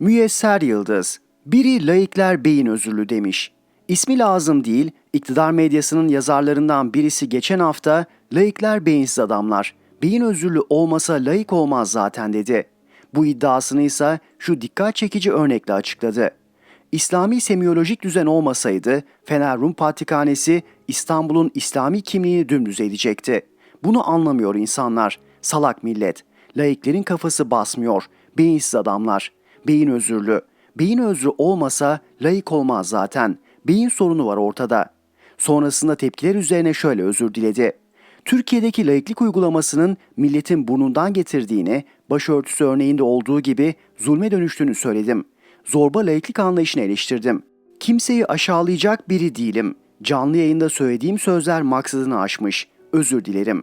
Müyesser Yıldız, biri laikler beyin özürlü demiş. İsmi lazım değil, iktidar medyasının yazarlarından birisi geçen hafta laikler beyinsiz adamlar, beyin özürlü olmasa laik olmaz zaten dedi. Bu iddiasını ise şu dikkat çekici örnekle açıkladı. İslami semiyolojik düzen olmasaydı Fener Rum Patrikhanesi İstanbul'un İslami kimliğini dümdüz edecekti. Bunu anlamıyor insanlar. Salak millet. Laiklerin kafası basmıyor. Beyinsiz adamlar. Beyin özürlü. Beyin özrü olmasa laik olmaz zaten. Beyin sorunu var ortada. Sonrasında tepkiler üzerine şöyle özür diledi. Türkiye'deki laiklik uygulamasının milletin burnundan getirdiğini, başörtüsü örneğinde olduğu gibi zulme dönüştüğünü söyledim. Zorba laiklik anlayışını eleştirdim. Kimseyi aşağılayacak biri değilim. Canlı yayında söylediğim sözler maksadını aşmış. Özür dilerim.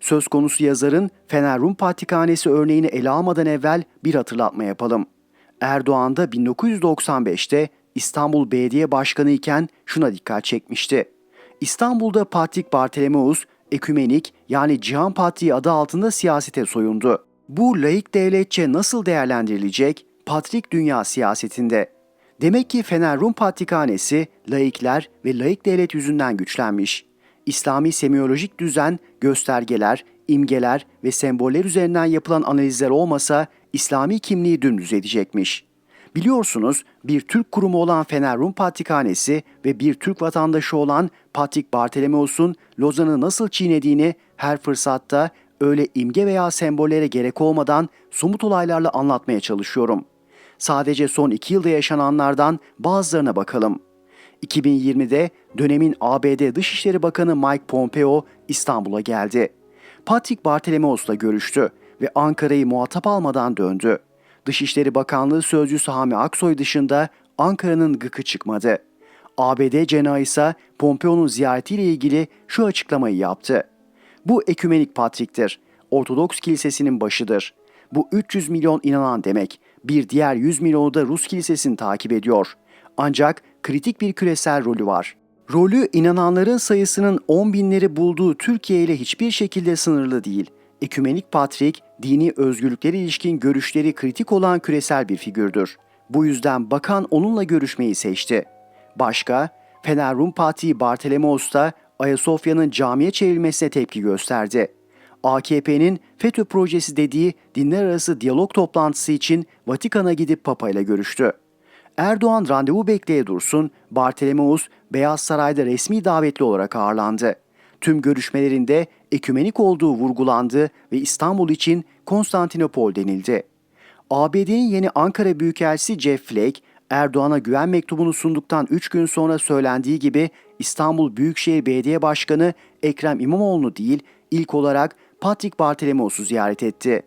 Söz konusu yazarın Fener Rum Patrikhanesi örneğini ele almadan evvel bir hatırlatma yapalım. Erdoğan da 1995'te İstanbul Belediye Başkanı iken şuna dikkat çekmişti. İstanbul'da Patrik Bartolomeus ekümenik yani Cihan Patriği adı altında siyasete soyundu. Bu laik devletçe nasıl değerlendirilecek Patrik dünya siyasetinde? Demek ki Fener Rum Patrikhanesi laikler ve laik devlet yüzünden güçlenmiş. İslami semiyolojik düzen, göstergeler, imgeler ve semboller üzerinden yapılan analizler olmasa İslami kimliği dümdüz edecekmiş. Biliyorsunuz bir Türk kurumu olan Fener Rum Patrikhanesi ve bir Türk vatandaşı olan Patrik Bartolomeos'un Lozan'ı nasıl çiğnediğini her fırsatta öyle imge veya sembollere gerek olmadan somut olaylarla anlatmaya çalışıyorum. Sadece son iki yılda yaşananlardan bazılarına bakalım. 2020'de dönemin ABD Dışişleri Bakanı Mike Pompeo İstanbul'a geldi. Patrick Bartolomeos'la görüştü ve Ankara'yı muhatap almadan döndü. Dışişleri Bakanlığı Sözcüsü Hami Aksoy dışında Ankara'nın gıkı çıkmadı. ABD cenahı ise Pompeo'nun ziyaretiyle ilgili şu açıklamayı yaptı. Bu ekümenik patriktir. Ortodoks kilisesinin başıdır. Bu 300 milyon inanan demek. Bir diğer 100 milyonu da Rus kilisesini takip ediyor. Ancak kritik bir küresel rolü var. Rolü inananların sayısının 10 binleri bulduğu Türkiye ile hiçbir şekilde sınırlı değil. Ekümenik Patrik, dini özgürlüklere ilişkin görüşleri kritik olan küresel bir figürdür. Bu yüzden bakan onunla görüşmeyi seçti. Başka, Fener Rum Patriği Bartolomeos da Ayasofya'nın camiye çevrilmesine tepki gösterdi. AKP'nin FETÖ projesi dediği dinler arası diyalog toplantısı için Vatikan'a gidip Papa ile görüştü. Erdoğan randevu bekleye dursun, Bartolomeus Beyaz Saray'da resmi davetli olarak ağırlandı. Tüm görüşmelerinde ekümenik olduğu vurgulandı ve İstanbul için Konstantinopol denildi. ABD'nin yeni Ankara Büyükelçisi Jeff Flake, Erdoğan'a güven mektubunu sunduktan 3 gün sonra söylendiği gibi İstanbul Büyükşehir Belediye Başkanı Ekrem İmamoğlu değil, ilk olarak Patrick Bartolomeos'u ziyaret etti.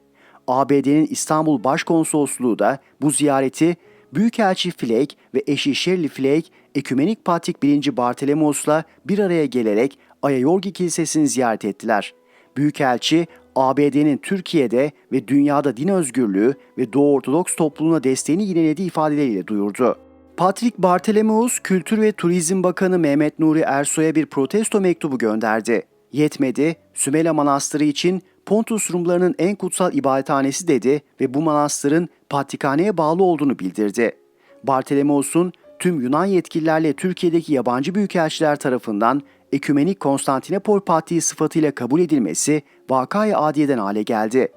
ABD'nin İstanbul Başkonsolosluğu da bu ziyareti Büyükelçi Flake ve eşi Shirley Flake, Ekümenik Patrik 1. Bartolomeos'la bir araya gelerek Ayayorgi Kilisesi'ni ziyaret ettiler. Büyükelçi, ABD'nin Türkiye'de ve dünyada din özgürlüğü ve Doğu Ortodoks topluluğuna desteğini yinelediği ifadeleriyle duyurdu. Patrick Bartolomeos, Kültür ve Turizm Bakanı Mehmet Nuri Ersoy'a bir protesto mektubu gönderdi. Yetmedi, Sümela Manastırı için Pontus Rumlarının en kutsal ibadethanesi dedi ve bu manastırın Patrikhane'ye bağlı olduğunu bildirdi. Bartolomeos'un tüm Yunan yetkililerle Türkiye'deki yabancı büyükelçiler tarafından Ekümenik Konstantinopol Patriği sıfatıyla kabul edilmesi vakayı adiyeden hale geldi.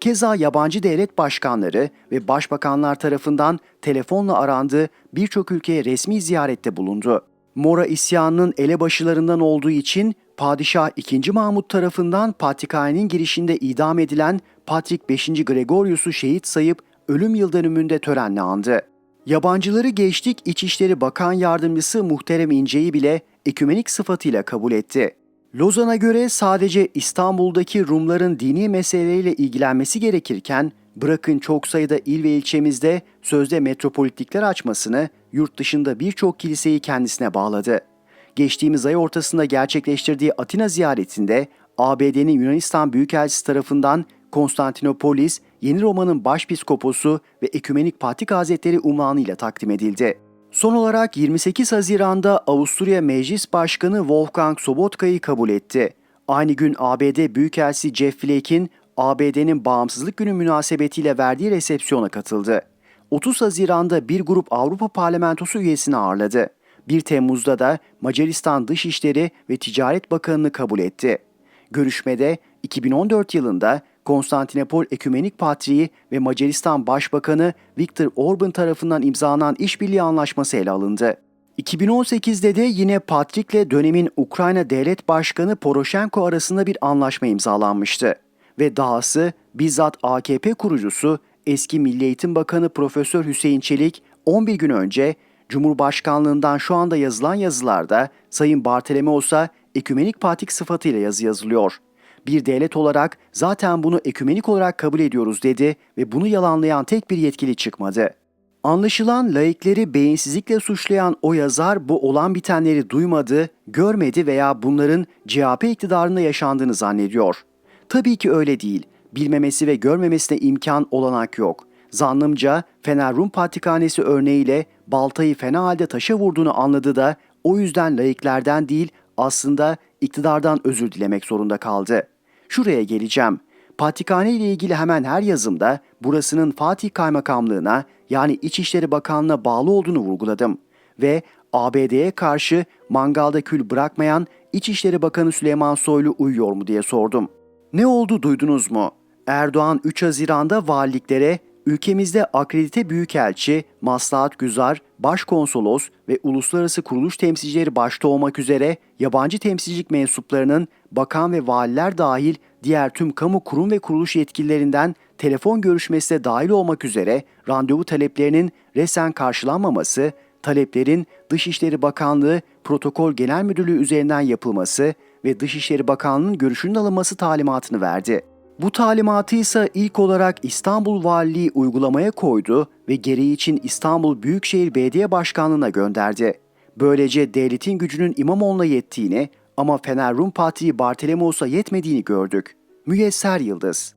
Keza yabancı devlet başkanları ve başbakanlar tarafından telefonla arandı, birçok ülkeye resmi ziyarette bulundu. Mora isyanının elebaşılarından olduğu için Padişah II. Mahmut tarafından Patrikhane'nin girişinde idam edilen Patrik 5. Gregorius'u şehit sayıp ölüm yıl dönümünde törenle andı. Yabancıları geçtik İçişleri Bakan Yardımcısı Muhterem İnce'yi bile ekümenik sıfatıyla kabul etti. Lozan'a göre sadece İstanbul'daki Rumların dini meseleleriyle ilgilenmesi gerekirken bırakın çok sayıda il ve ilçemizde sözde metropolitikler açmasını yurt dışında birçok kiliseyi kendisine bağladı. Geçtiğimiz ay ortasında gerçekleştirdiği Atina ziyaretinde ABD'nin Yunanistan Büyükelçisi tarafından Konstantinopolis, Yeni Roma'nın başpiskoposu ve Ekümenik Patrik Hazretleri unvanıyla takdim edildi. Son olarak 28 Haziran'da Avusturya Meclis Başkanı Wolfgang Sobotka'yı kabul etti. Aynı gün ABD Büyükelçisi Jeff Flake'in ABD'nin Bağımsızlık Günü münasebetiyle verdiği resepsiyona katıldı. 30 Haziran'da bir grup Avrupa Parlamentosu üyesini ağırladı. 1 Temmuz'da da Macaristan Dışişleri ve Ticaret Bakanı'nı kabul etti. Görüşmede 2014 yılında Konstantinopol Ekümenik Patriği ve Macaristan Başbakanı Viktor Orban tarafından imzalanan işbirliği anlaşması ele alındı. 2018'de de yine Patrik'le dönemin Ukrayna Devlet Başkanı Poroshenko arasında bir anlaşma imzalanmıştı. Ve dahası bizzat AKP kurucusu eski Milli Eğitim Bakanı Profesör Hüseyin Çelik 11 gün önce Cumhurbaşkanlığından şu anda yazılan yazılarda Sayın Bartolomeos'a ekümenik patrik sıfatıyla yazı yazılıyor. Bir devlet olarak zaten bunu ekümenik olarak kabul ediyoruz dedi ve bunu yalanlayan tek bir yetkili çıkmadı. Anlaşılan laikleri beyinsizlikle suçlayan o yazar bu olan bitenleri duymadı, görmedi veya bunların CHP iktidarında yaşandığını zannediyor. Tabii ki öyle değil. Bilmemesi ve görmemesine imkan olanak yok. Zannımca Fener Rum Patrikhanesi örneğiyle baltayı fena halde taşa vurduğunu anladı da o yüzden laiklerden değil aslında iktidardan özür dilemek zorunda kaldı. Şuraya geleceğim. Patrikhane ile ilgili hemen her yazımda burasının Fatih Kaymakamlığına yani İçişleri Bakanlığı'na bağlı olduğunu vurguladım. Ve ABD'ye karşı mangalda kül bırakmayan İçişleri Bakanı Süleyman Soylu uyuyor mu diye sordum. Ne oldu duydunuz mu? Erdoğan 3 Haziran'da valiliklere ülkemizde akredite büyükelçi, maslahat güzar, başkonsolos ve uluslararası kuruluş temsilcileri başta olmak üzere yabancı temsilcilik mensuplarının bakan ve valiler dahil diğer tüm kamu kurum ve kuruluş yetkililerinden telefon görüşmesine dahil olmak üzere randevu taleplerinin resen karşılanmaması, taleplerin Dışişleri Bakanlığı Protokol Genel Müdürlüğü üzerinden yapılması ve Dışişleri Bakanlığı'nın görüşünün alınması talimatını verdi. Bu talimatı ise ilk olarak İstanbul Valiliği uygulamaya koydu ve gereği için İstanbul Büyükşehir Belediye Başkanlığı'na gönderdi. Böylece devletin gücünün İmamoğlu'na yettiğini ama Fener Rum Patriği Bartolomeos'a yetmediğini gördük. Müyesser Yıldız